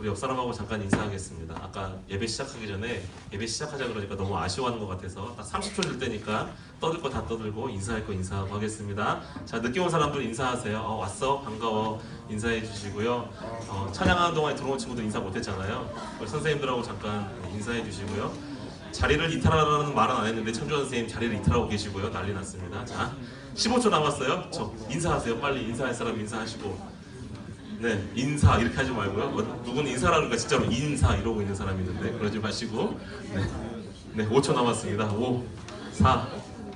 우리 옆 사람하고 잠깐 인사하겠습니다. 아까 예배 시작하기 전에 예배 시작하자 그러니까 너무 아쉬워하는 것 같아서 딱 30초 줄 때니까 떠들 거 다 떠들고 인사할 거 인사하고 하겠습니다. 자 늦게 온 사람들 인사하세요. 어, 왔어 반가워 인사해 주시고요. 어, 찬양하는 동안에 들어온 친구들 인사 못했잖아요. 우리 선생님들하고 잠깐 인사해 주시고요. 자리를 이탈하라는 말은 안 했는데 천주환 선생님 자리를 이탈하고 계시고요. 난리 났습니다. 자 15초 남았어요. 저 인사하세요. 빨리 인사할 사람 인사하시고. 네, 인사 이렇게 하지 말고요. 뭐, 누구는 인사라 그러니까 진짜로 인사 이러고 있는 사람이 있는데 그러지 마시고. 네, 네 5초 남았습니다. 5, 4,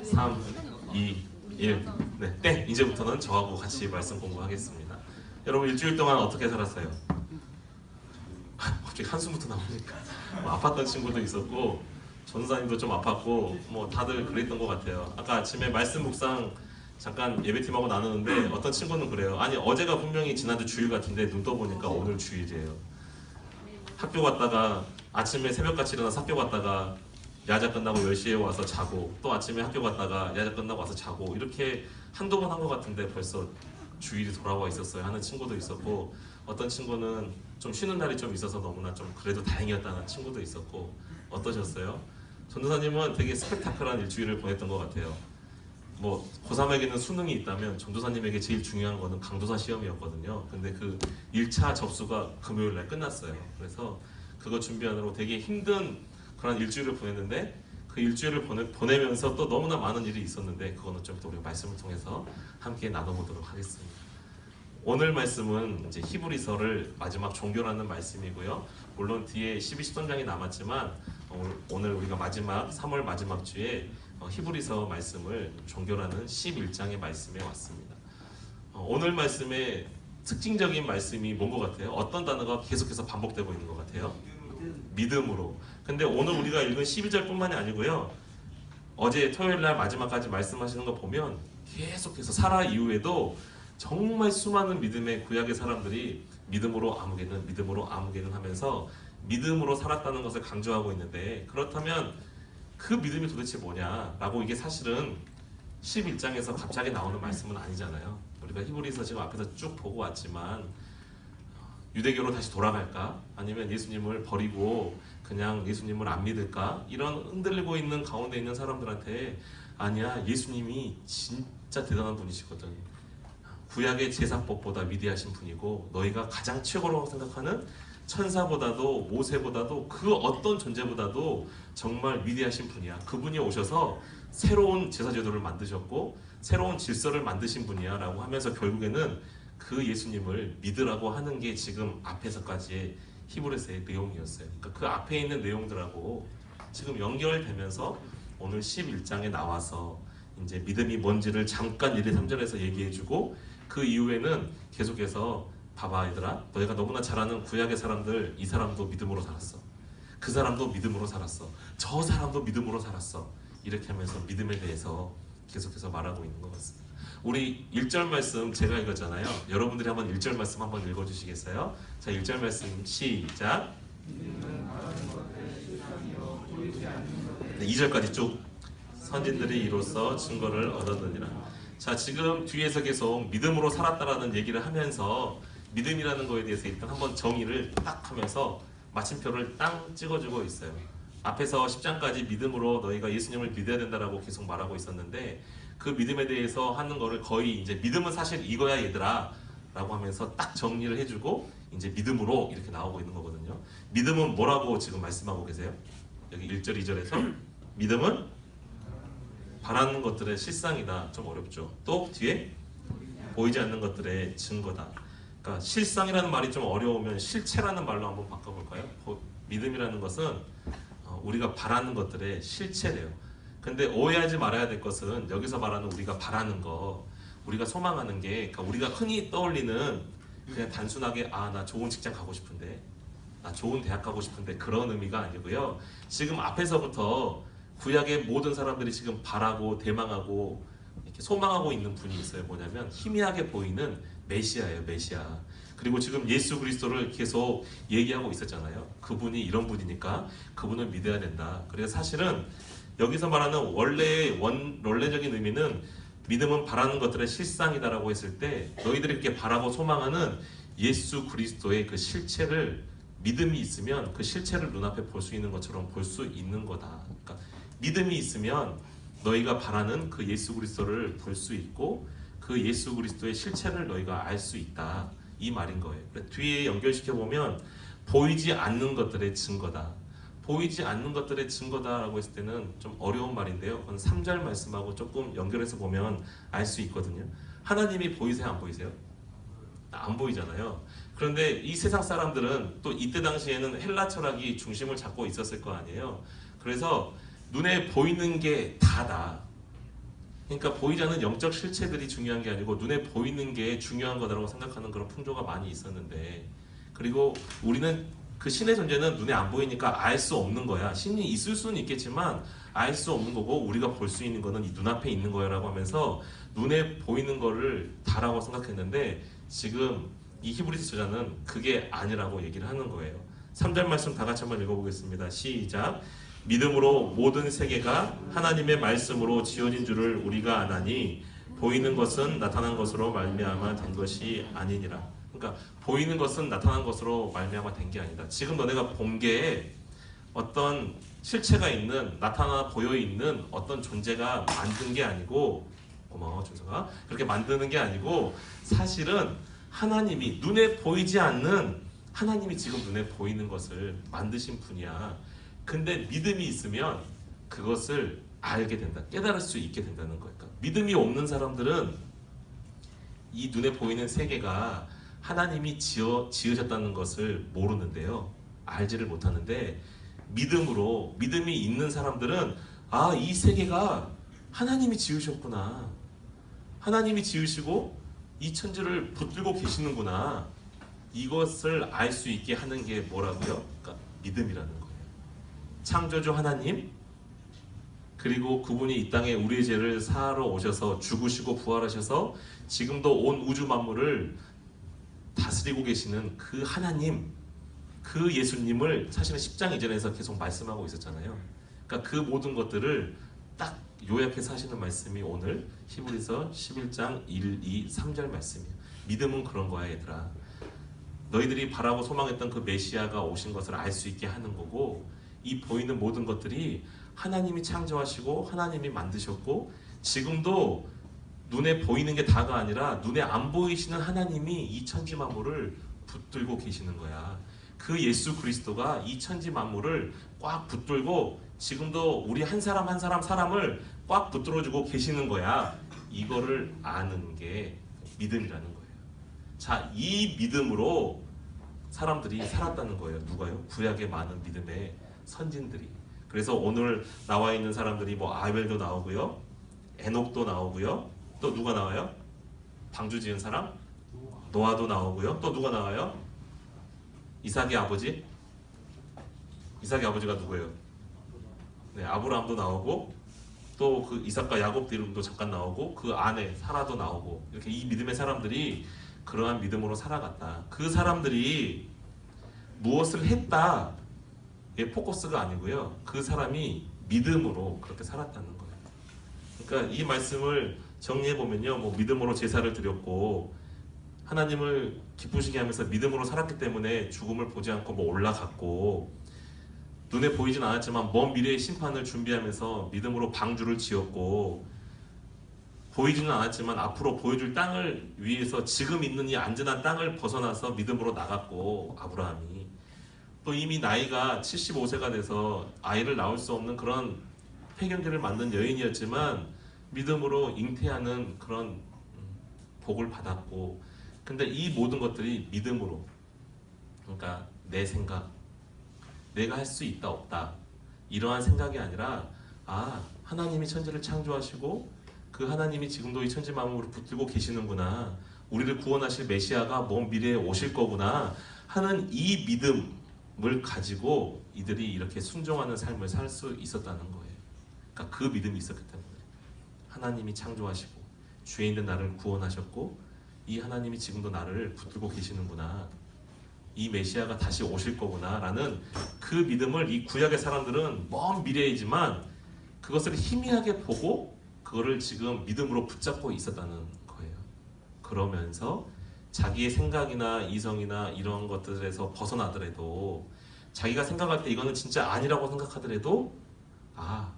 3, 2, 1. 네, 땡. 이제부터는 저하고 같이 말씀 공부하겠습니다. 여러분 일주일 동안 어떻게 살았어요? 갑자기 한숨부터 나오니까 뭐 아팠던 친구도 있었고 전사님도 좀 아팠고 뭐 다들 그랬던 것 같아요. 아까 아침에 말씀 묵상 잠깐 예배팀하고 나누는데 어떤 친구는 그래요. 아니 어제가 분명히 지난주 주일 같은데 눈 떠보니까 오늘 주일이에요. 학교 갔다가 아침에 새벽같이 일어나서 학교 갔다가 야자 끝나고 10시에 와서 자고 또 아침에 학교 갔다가 야자 끝나고 와서 자고 이렇게 한두 번 한 것 같은데 벌써 주일이 돌아와 있었어요 하는 친구도 있었고 어떤 친구는 좀 쉬는 날이 좀 있어서 너무나 좀 그래도 다행이었다는 친구도 있었고 어떠셨어요? 전도사님은 되게 스펙타클한 일주일을 보냈던 것 같아요. 뭐 고3에게는 수능이 있다면 전도사님에게 제일 중요한 거는 강도사 시험이었거든요. 근데 그 1차 접수가 금요일 날 끝났어요. 그래서 그거 준비하느라고 되게 힘든 그런 일주일을 보냈는데 그 일주일을 보내, 보내면서 또 너무나 많은 일이 있었는데 그거는 좀또 우리가 말씀을 통해서 함께 나눠보도록 하겠습니다. 오늘 말씀은 이제 히브리서를 마지막 종교라는 말씀이고요. 물론 뒤에 12, 13장이 남았지만 어, 오늘 우리가 마지막 3월 마지막 주에 어, 히브리서 말씀을 종교라는 11장의 말씀에 왔습니다. 어, 오늘 말씀의 특징적인 말씀이 뭔 것 같아요? 어떤 단어가 계속해서 반복되고 있는 것 같아요? 믿음으로. 근데 오늘 우리가 읽은 12절뿐만이 아니고요. 어제 토요일 날 마지막까지 말씀하시는 거 보면 계속해서 사라 이후에도 정말 수많은 믿음의 구약의 사람들이 믿음으로 아무개는 믿음으로 아무개는 하면서 믿음으로 살았다는 것을 강조하고 있는데 그렇다면 그 믿음이 도대체 뭐냐라고 이게 사실은 11장에서 갑자기 나오는 말씀은 아니잖아요. 우리가 히브리서 지금 앞에서 쭉 보고 왔지만 유대교로 다시 돌아갈까? 아니면 예수님을 버리고 그냥 예수님을 안 믿을까? 이런 흔들리고 있는 가운데 있는 사람들한테 아니야 예수님이 진짜 대단한 분이시거든. 구약의 제사법보다 위대하신 분이고 너희가 가장 최고라고 생각하는 천사보다도 모세보다도 그 어떤 존재보다도 정말 위대하신 분이야. 그분이 오셔서 새로운 제사 제도를 만드셨고 새로운 질서를 만드신 분이야라고 하면서 결국에는 그 예수님을 믿으라고 하는 게 지금 앞에서까지의 히브리서의 내용이었어요. 그러니까 그 앞에 있는 내용들하고 지금 연결되면서 오늘 11장에 나와서 이제 믿음이 뭔지를 잠깐 1, 2, 3절에서 얘기해주고 그 이후에는 계속해서 봐봐 얘들아. 너희가 너무나 잘 아는 구약의 사람들 이 사람도 믿음으로 살았어. 그 사람도 믿음으로 살았어. 저 사람도 믿음으로 살았어. 이렇게 하면서 믿음에 대해서 계속해서 말하고 있는 것 같습니다. 우리 1절 말씀 제가 읽었잖아요. 여러분들이 한번 1절 말씀 한번 읽어주시겠어요? 자 1절 말씀 시작. 네, 2절까지 쭉. 선진들이 이로써 증거를 얻었느니라. 자 지금 뒤에서 계속 믿음으로 살았다라는 얘기를 하면서 믿음이라는 거에 대해서 일단 한번 정의를 딱 하면서 마침표를 땅 찍어주고 있어요. 앞에서 10장까지 믿음으로 너희가 예수님을 믿어야 된다라고 계속 말하고 있었는데 그 믿음에 대해서 하는 거를 거의 이제 믿음은 사실 이거야 얘들아 라고 하면서 딱 정리를 해주고 이제 믿음으로 이렇게 나오고 있는 거거든요. 믿음은 뭐라고 지금 말씀하고 계세요? 여기 1절 2절에서 믿음은 바라는 것들의 실상이다. 좀 어렵죠. 또 뒤에 보이지 않는 것들의 증거다. 그러니까 실상이라는 말이 좀 어려우면 실체라는 말로 한번 바꿔볼까요? 보- 믿음이라는 것은 어, 우리가 바라는 것들의 실체래요. 근데 오해하지 말아야 될 것은 여기서 말하는 우리가 바라는 거, 우리가 소망하는 게, 그러니까 우리가 흔히 떠올리는 그냥 단순하게 아 나 좋은 직장 가고 싶은데, 나 좋은 대학 가고 싶은데 그런 의미가 아니고요. 지금 앞에서부터 구약의 모든 사람들이 지금 바라고 대망하고 이렇게 소망하고 있는 분이 있어요. 뭐냐면 희미하게 보이는 메시아예요, 메시아. 그리고 지금 예수 그리스도를 계속 얘기하고 있었잖아요. 그분이 이런 분이니까 그분을 믿어야 된다. 그래서 사실은 여기서 말하는 원래의 원 원래적인 의미는 믿음은 바라는 것들의 실상이다라고 했을 때 너희들이 이렇게 바라고 소망하는 예수 그리스도의 그 실체를 믿음이 있으면 그 실체를 눈앞에 볼 수 있는 것처럼 볼 수 있는 거다. 그러니까 믿음이 있으면 너희가 바라는 그 예수 그리스도를 볼 수 있고 그 예수 그리스도의 실체를 너희가 알 수 있다. 이 말인 거예요. 뒤에 연결시켜 보면 보이지 않는 것들의 증거다. 보이지 않는 것들의 증거다라고 했을 때는 좀 어려운 말인데요. 그건 3절 말씀하고 조금 연결해서 보면 알 수 있거든요. 하나님이 보이세요, 안 보이세요? 안 보이잖아요. 그런데 이 세상 사람들은 또 이때 당시에는 헬라 철학이 중심을 잡고 있었을 거 아니에요. 그래서 눈에 보이는 게 다다. 그러니까 보이지 않는 영적 실체들이 중요한 게 아니고 눈에 보이는 게 중요한 거다라고 생각하는 그런 풍조가 많이 있었는데 그리고 우리는 그 신의 존재는 눈에 안 보이니까 알 수 없는 거야. 신이 있을 수는 있겠지만 알 수 없는 거고 우리가 볼 수 있는 거는 이 눈앞에 있는 거야라고 하면서 눈에 보이는 거를 다라고 생각했는데 지금 이 히브리서 저자는 그게 아니라고 얘기를 하는 거예요. 3절 말씀 다 같이 한번 읽어보겠습니다. 시작. 믿음으로 모든 세계가 하나님의 말씀으로 지어진 줄을 우리가 아나니 보이는 것은 나타난 것으로 말미암아 된 것이 아니니라. 그러니까 보이는 것은 나타난 것으로 말미암아 된 게 아니다. 지금 너네가 본 게 어떤 실체가 있는 나타나 보여 있는 어떤 존재가 만든 게 아니고 고마워 준서가 그렇게 만드는 게 아니고 사실은 하나님이 눈에 보이지 않는 하나님이 지금 눈에 보이는 것을 만드신 분이야. 근데 믿음이 있으면 그것을 알게 된다. 깨달을 수 있게 된다는 거예요. 그러니까 믿음이 없는 사람들은 이 눈에 보이는 세계가 하나님이 지어 지으셨다는 것을 모르는데요. 알지를 못하는데 믿음으로 믿음이 있는 사람들은 아, 이 세계가 하나님이 지으셨구나. 하나님이 지으시고 이 천지를 붙들고 계시는구나. 이것을 알 수 있게 하는 게 뭐라고요? 그러니까 믿음이라는 거예요. 창조주 하나님 그리고 그분이 이 땅에 우리의 죄를 사하러 오셔서 죽으시고 부활하셔서 지금도 온 우주 만물을 다스리고 계시는 그 하나님 그 예수님을 사실은 10장 이전에서 계속 말씀하고 있었잖아요. 그러니까 그 모든 것들을 딱 요약해서 하시는 말씀이 오늘 히브리서 11장 1, 2, 3절 말씀이에요. 믿음은 그런 거야, 얘들아. 너희들이 바라고 소망했던 그 메시아가 오신 것을 알 수 있게 하는 거고 이 보이는 모든 것들이 하나님이 창조하시고 하나님이 만드셨고 지금도 눈에 보이는 게 다가 아니라 눈에 안 보이시는 하나님이 이 천지 만물을 붙들고 계시는 거야. 그 예수 그리스도가 이 천지 만물을 꽉 붙들고 지금도 우리 한 사람 한 사람 사람을 꽉 붙들어주고 계시는 거야. 이거를 아는 게 믿음이라는 거예요. 자, 이 믿음으로 사람들이 살았다는 거예요. 누가요? 구약의 많은 믿음의 선진들이. 그래서 오늘 나와 있는 사람들이 뭐 아벨도 나오고요. 에녹도 나오고요. 또 누가 나와요? 방주 지은 사람? 노아도 나오고요. 또 누가 나와요? 이삭의 아버지? 이삭의 아버지가 누구예요? 네, 아브라함도 나오고 또 그 이삭과 야곱 이름도 잠깐 나오고 그 안에 사라도 나오고 이렇게 이 믿음의 사람들이 그러한 믿음으로 살아갔다. 그 사람들이 무엇을 했다. 의 포커스가 아니고요. 그 사람이 믿음으로 그렇게 살았다는 거예요. 그러니까 이 말씀을 정리해 보면요. 뭐 믿음으로 제사를 드렸고 하나님을 기쁘시게 하면서 믿음으로 살았기 때문에 죽음을 보지 않고 뭐 올라갔고 눈에 보이진 않았지만 먼 미래의 심판을 준비하면서 믿음으로 방주를 지었고 보이지는 않았지만 앞으로 보여줄 땅을 위해서 지금 있는 이 안전한 땅을 벗어나서 믿음으로 나갔고 아브라함이 또 이미 나이가 75세가 돼서 아이를 낳을 수 없는 그런 폐경기를 만든 여인이었지만 믿음으로 잉태하는 그런 음, 복을 받았고 근데 이 모든 것들이 믿음으로 그러니까 내 생각 내가 할 수 있다 없다 이러한 생각이 아니라 아 하나님이 천지를 창조하시고 그 하나님이 지금도 이 천지 만물을 붙들고 계시는구나. 우리를 구원하실 메시아가 먼 미래에 오실 거구나 하는 이 믿음 을 가지고 이들이 이렇게 순종하는 삶을 살 수 있었다는 거예요. 그러니까 그 믿음이 있었기 때문에 하나님이 창조하시고 죄 있는 나를 구원하셨고 이 하나님이 지금도 나를 붙들고 계시는구나. 이 메시아가 다시 오실 거구나라는 그 믿음을 이 구약의 사람들은 먼 미래이지만 그것을 희미하게 보고 그거를 지금 믿음으로 붙잡고 있었다는 거예요. 그러면서 자기의 생각이나 이성이나 이런 것들에서 벗어나더라도 자기가 생각할 때 이거는 진짜 아니라고 생각하더라도 아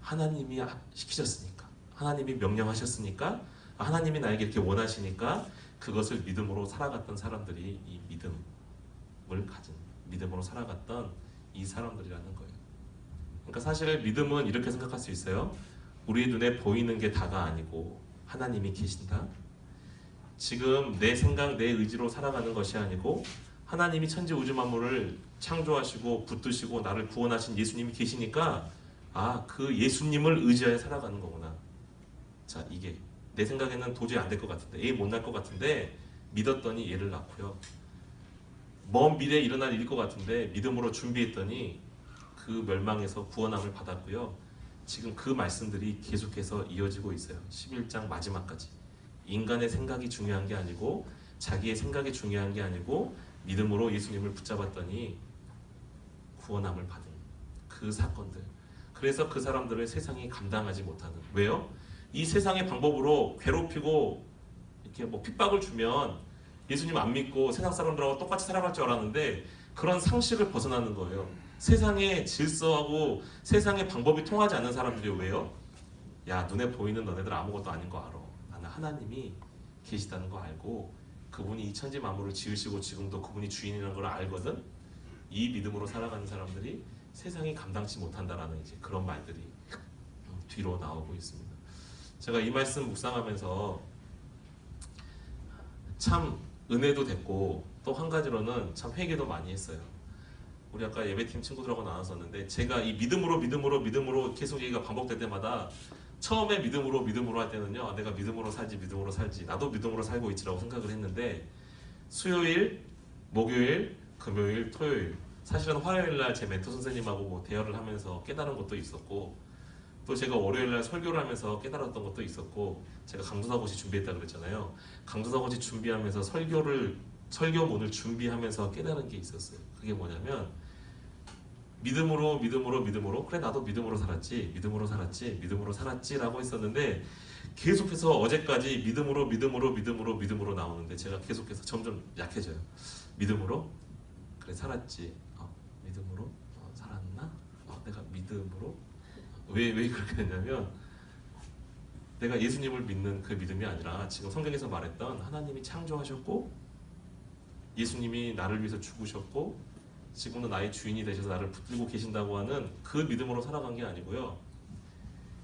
하나님이 시키셨으니까 하나님이 명령하셨으니까 아, 하나님이 나에게 이렇게 원하시니까 그것을 믿음으로 살아갔던 사람들이 이 믿음을 가진 믿음으로 살아갔던 이 사람들이라는 거예요. 그러니까 사실 믿음은 이렇게 생각할 수 있어요. 우리 눈에 보이는 게 다가 아니고 하나님이 계신다. 지금 내 생각, 내 의지로 살아가는 것이 아니고 하나님이 천지 우주 만물을 창조하시고 붙드시고 나를 구원하신 예수님이 계시니까 아, 그 예수님을 의지하여 살아가는 거구나. 자, 이게 내 생각에는 도저히 안 될 것 같은데, 애못 낳을 것 같은데 믿었더니 얘를 낳고요. 먼 미래에 일어날 일일 것 같은데 믿음으로 준비했더니 그 멸망에서 구원함을 받았고요. 지금 그 말씀들이 계속해서 이어지고 있어요. 11장 마지막까지. 인간의 생각이 중요한 게 아니고 자기의 생각이 중요한 게 아니고 믿음으로 예수님을 붙잡았더니 구원함을 받은 그 사건들. 그래서 그 사람들을 세상이 감당하지 못하는. 왜요? 이 세상의 방법으로 괴롭히고 이렇게 뭐 핍박을 주면 예수님 안 믿고 세상 사람들하고 똑같이 살아갈 줄 알았는데 그런 상식을 벗어나는 거예요. 세상의 질서하고 세상의 방법이 통하지 않는 사람들이 왜요? 야 눈에 보이는 너네들 아무것도 아닌 거 알아. 하나님이 계시다는 거 알고 그분이 이 천지 만물을 지으시고 지금도 그분이 주인이라는 걸 알거든. 이 믿음으로 살아가는 사람들이 세상이 감당치 못한다라는 이제 그런 말들이 뒤로 나오고 있습니다. 제가 이 말씀 묵상하면서 참 은혜도 됐고 또 한 가지로는 참 회개도 많이 했어요. 우리 아까 예배팀 친구들하고 나눴었는데 제가 이 믿음으로 믿음으로 믿음으로 계속 얘기가 반복될 때마다 처음에 믿음으로 믿음으로 할 때는요 아, 내가 믿음으로 살지 믿음으로 살지 나도 믿음으로 살고 있지라고 생각을 했는데 수요일, 목요일, 금요일, 토요일 사실은 화요일 날 제 멘토 선생님하고 뭐 대화를 하면서 깨달은 것도 있었고 또 제가 월요일 날 설교를 하면서 깨달았던 것도 있었고 제가 강도사고시 준비했다 그랬잖아요. 강도사고시 준비하면서 설교를 설교문을 준비하면서 깨달은 게 있었어요. 그게 뭐냐면 믿음으로 믿음으로 믿음으로. 그래 나도 믿음으로 살았지 믿음으로 살았지 믿음으로 살았지 라고 했었는데 계속해서 어제까지 믿음으로 믿음으로 믿음으로 믿음으로 나오는데 제가 계속해서 점점 약해져요. 믿음으로? 그래 살았지. 어, 믿음으로? 어, 살았나? 어, 내가 믿음으로? 왜 왜 그렇게 됐냐면 내가 예수님을 믿는 그 믿음이 아니라 지금 성경에서 말했던 하나님이 창조하셨고 예수님이 나를 위해서 죽으셨고 지금도 나의 주인이 되셔서 나를 붙들고 계신다고 하는 그 믿음으로 살아간 게 아니고요.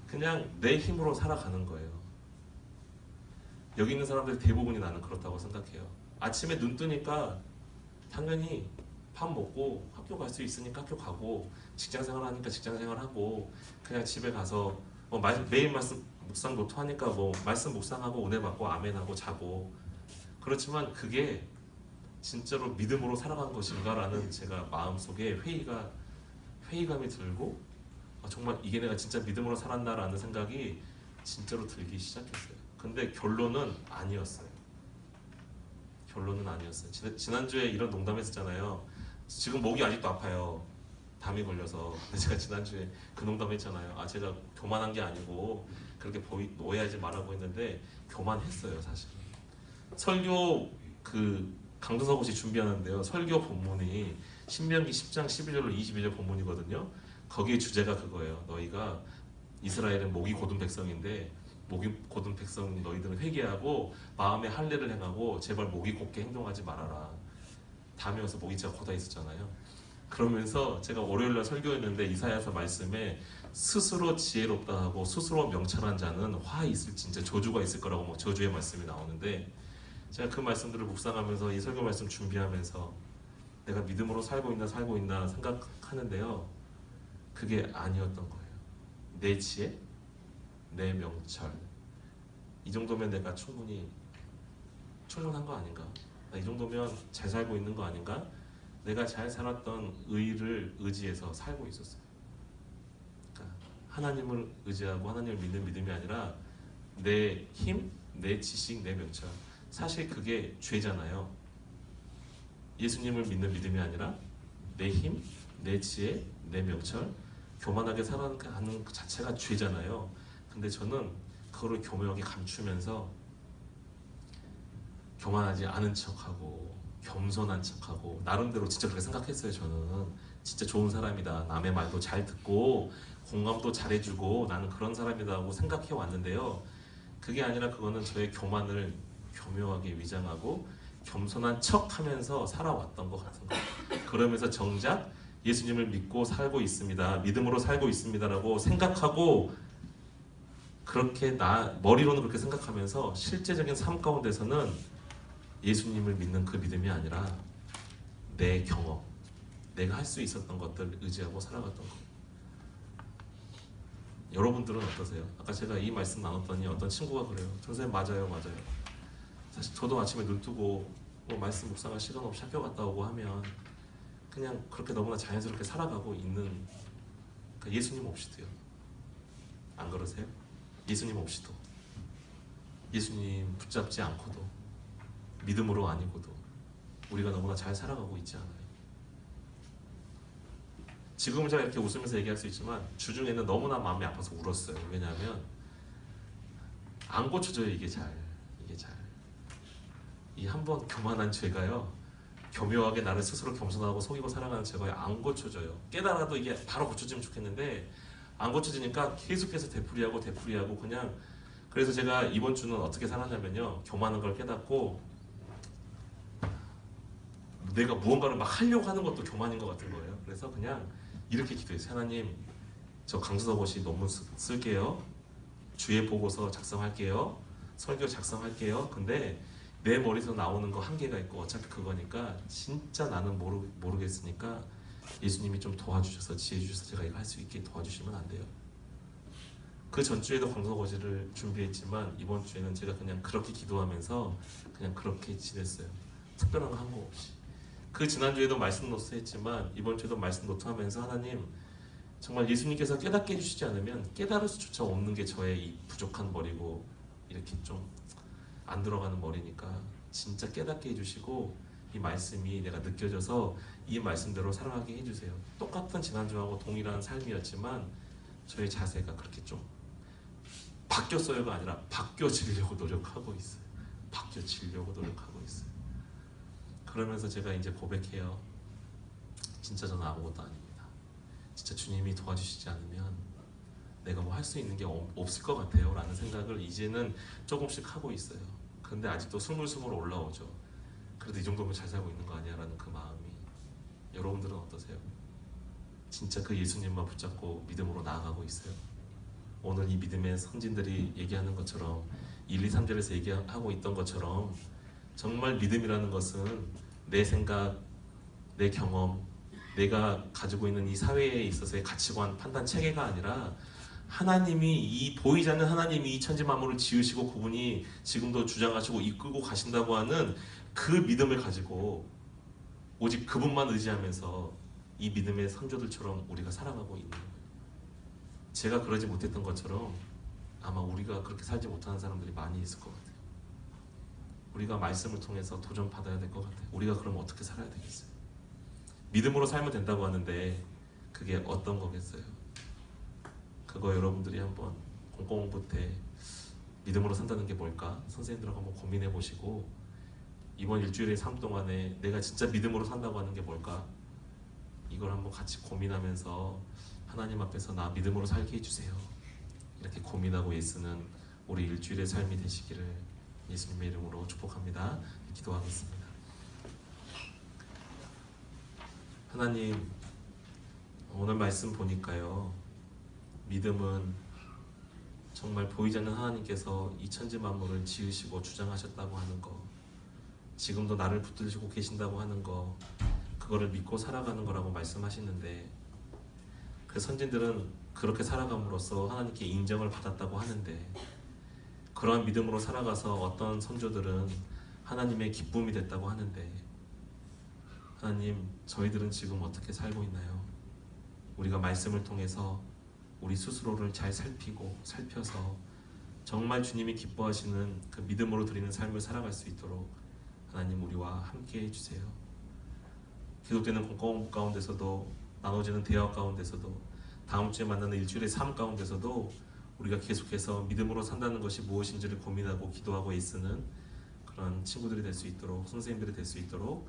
그냥 내 힘으로 살아가는 거예요. 여기 있는 사람들 대부분이 나는 그렇다고 생각해요. 아침에 눈 뜨니까 당연히 밥 먹고 학교 갈 수 있으니까 학교 가고 직장 생활 하니까 직장 생활 하고 그냥 집에 가서 뭐 말- 매일 말씀 묵상 노트 하니까 뭐 말씀 묵상하고 은혜 받고 아멘하고 자고 그렇지만 그게 진짜로 믿음으로 살아간 것인가라는 제가 마음속에 회의가 회의감이 들고 아, 정말 이게 내가 진짜 믿음으로 살았나라는 생각이 진짜로 들기 시작했어요. 근데 결론은 아니었어요. 결론은 아니었어요. 지난, 지난주에 이런 농담했었잖아요. 지금 목이 아직도 아파요. 담이 걸려서. 제가 지난주에 그 농담했잖아요. 아 제가 교만한 게 아니고 그렇게 보이, 오해하지 말라고 했는데 교만했어요 사실. 설교 그 강도사 고시 준비하는데요. 설교 본문이 신명기 10장 11절로 22절 본문이거든요. 거기에 주제가 그거예요. 너희가 이스라엘은 목이 곧은 백성인데 목이 곧은 백성 너희들은 회개하고 마음에 할례를 행하고 제발 목이 곧게 행동하지 말아라. 담이 와서 목이 제가 고다 있었잖아요. 그러면서 제가 월요일 날 설교했는데 이사야서 말씀에 스스로 지혜롭다 하고 스스로 명철한 자는 화 있을 진짜 저주가 있을 거라고 뭐 저주의 말씀이 나오는데 제가 그 말씀들을 묵상하면서 이 설교 말씀 준비하면서 내가 믿음으로 살고 있나 살고 있나 생각하는데요. 그게 아니었던 거예요. 내 지혜, 내 명철 이 정도면 내가 충분히 충분한 거 아닌가? 나이 정도면 잘 살고 있는 거 아닌가? 내가 잘 살았던 의를 의지해서 살고 있었어요. 그러니까 하나님을 의지하고 하나님을 믿는 믿음이 아니라 내 힘, 내 지식, 내 명철. 사실 그게 죄잖아요. 예수님을 믿는 믿음이 아니라 내 힘, 내 지혜, 내 명철, 교만하게 살아가는 그 자체가 죄잖아요. 근데 저는 그거를 교묘하게 감추면서 교만하지 않은 척하고 겸손한 척하고 나름대로 진짜 그렇게 생각했어요 저는 진짜 좋은 사람이다 남의 말도 잘 듣고 공감도 잘해주고 나는 그런 사람이다 고 생각해 왔는데요 그게 아니라 그거는 저의 교만을 교묘하게 위장하고 겸손한 척 하면서 살아왔던 것 같은 거예요 그러면서 정작 예수님을 믿고 살고 있습니다 믿음으로 살고 있습니다라고 생각하고 그렇게 나 머리로는 그렇게 생각하면서 실제적인 삶 가운데서는 예수님을 믿는 그 믿음이 아니라 내 경험, 내가 할 수 있었던 것들 의지하고 살아갔던 거. 여러분들은 어떠세요? 아까 제가 이 말씀 나눴더니 어떤 친구가 그래요. 선생님 맞아요, 맞아요. 사실 저도 아침에 눈 뜨고 뭐 말씀 묵상할 시간 없이 학교 갔다 오고 하면 그냥 그렇게 너무나 자연스럽게 살아가고 있는 그러니까 예수님 없이도요. 안 그러세요? 예수님 없이도 예수님 붙잡지 않고도 믿음으로 아니고도 우리가 너무나 잘 살아가고 있지 않아요. 지금은 제가 이렇게 웃으면서 얘기할 수 있지만 주중에는 너무나 마음이 아파서 울었어요. 왜냐하면 안 고쳐져요 이게 잘 이게 잘. 이 한 번 교만한 죄가요. 교묘하게 나를 스스로 겸손하고 속이고 살아가는 죄가 안 고쳐져요. 깨달아도 이게 바로 고쳐지면 좋겠는데 안 고쳐지니까 계속해서 되풀이하고 되풀이하고 그냥 그래서 제가 이번 주는 어떻게 살았냐면요 교만한 걸 깨닫고 내가 무언가를 막 하려고 하는 것도 교만인 것 같은 거예요 그래서 그냥 이렇게 기도했어요 하나님 저 강수서고시 논문 쓰- 쓸게요 주의 보고서 작성할게요 설교 작성할게요 근데 내 머리에서 나오는 거 한계가 있고 어차피 그거니까 진짜 나는 모르, 모르겠으니까 예수님이 좀 도와주셔서 지혜 주셔서 제가 이거 할 수 있게 도와주시면 안 돼요. 그 전주에도 광서거지를 준비했지만 이번 주에는 제가 그냥 그렇게 기도하면서 그냥 그렇게 지냈어요. 특별한 거 한 거 없이. 그 지난주에도 말씀 노트 했지만 이번 주에도 말씀 노트 하면서 하나님 정말 예수님께서 깨닫게 해주시지 않으면 깨달을 수조차 없는 게 저의 이 부족한 머리고 이렇게 좀 안 들어가는 머리니까 진짜 깨닫게 해주시고 이 말씀이 내가 느껴져서 이 말씀대로 살아가게 해주세요. 똑같은 지난주하고 동일한 삶이었지만 저의 자세가 그렇게 좀 바뀌었어요가 아니라 바뀌어지려고 노력하고 있어요. 바뀌어지려고 노력하고 있어요. 그러면서 제가 이제 고백해요. 진짜 저는 아무것도 아닙니다. 진짜 주님이 도와주시지 않으면 내가 뭐 할 수 있는 게 없- 없을 것 같아요. 라는 생각을 이제는 조금씩 하고 있어요. 근데 아직도 스물스물 올라오죠. 그래도 이 정도면 잘 살고 있는 거 아니야? 라는 그 마음이. 여러분들은 어떠세요? 진짜 그 예수님만 붙잡고 믿음으로 나아가고 있어요. 오늘 이 믿음의 선진들이 얘기하는 것처럼 1, 2, 3절에서 얘기하고 있던 것처럼 정말 믿음이라는 것은 내 생각, 내 경험, 내가 가지고 있는 이 사회에 있어서의 가치관, 판단, 체계가 아니라 하나님이 이 보이지 않는 하나님이 이 천지 만물을 지으시고 그분이 지금도 주장하시고 이끌고 가신다고 하는 그 믿음을 가지고 오직 그분만 의지하면서 이 믿음의 선조들처럼 우리가 살아가고 있는 거예요. 제가 그러지 못했던 것처럼 아마 우리가 그렇게 살지 못하는 사람들이 많이 있을 것 같아요. 우리가 말씀을 통해서 도전 받아야 될 것 같아요. 우리가 그럼 어떻게 살아야 되겠어요? 믿음으로 살면 된다고 하는데 그게 어떤 거겠어요? 그거 여러분들이 한번 공공부 때 믿음으로 산다는 게 뭘까? 선생님들하고 한번 고민해 보시고 이번 일주일의 삶 동안에 내가 진짜 믿음으로 산다고 하는 게 뭘까? 이걸 한번 같이 고민하면서 하나님 앞에서 나 믿음으로 살게 해주세요. 이렇게 고민하고 애쓰는 우리 일주일의 삶이 되시기를 예수님의 이름으로 축복합니다. 기도하겠습니다. 하나님 오늘 말씀 보니까요 믿음은 정말 보이지 않는 하나님께서 이 천지 만물을 지으시고 주장하셨다고 하는 거 지금도 나를 붙들고 계신다고 하는 거 그거를 믿고 살아가는 거라고 말씀하시는데 그 선진들은 그렇게 살아감으로써 하나님께 인정을 받았다고 하는데 그러한 믿음으로 살아가서 어떤 선조들은 하나님의 기쁨이 됐다고 하는데 하나님 저희들은 지금 어떻게 살고 있나요? 우리가 말씀을 통해서 우리 스스로를 잘 살피고 살펴서 정말 주님이 기뻐하시는 그 믿음으로 드리는 삶을 살아갈 수 있도록 하나님 우리와 함께 해주세요. 계속되는 공공부 가운데서도 나눠지는 대화 가운데서도 다음 주에 만나는 일주일의 삶 가운데서도 우리가 계속해서 믿음으로 산다는 것이 무엇인지를 고민하고 기도하고 그런 그런 친구들이 될 수 있도록 선생님들이 될 수 있도록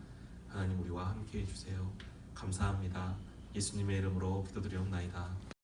하나님 우리와 함께 해주세요. 감사합니다. 예수님의 이름으로 기도드리옵나이다.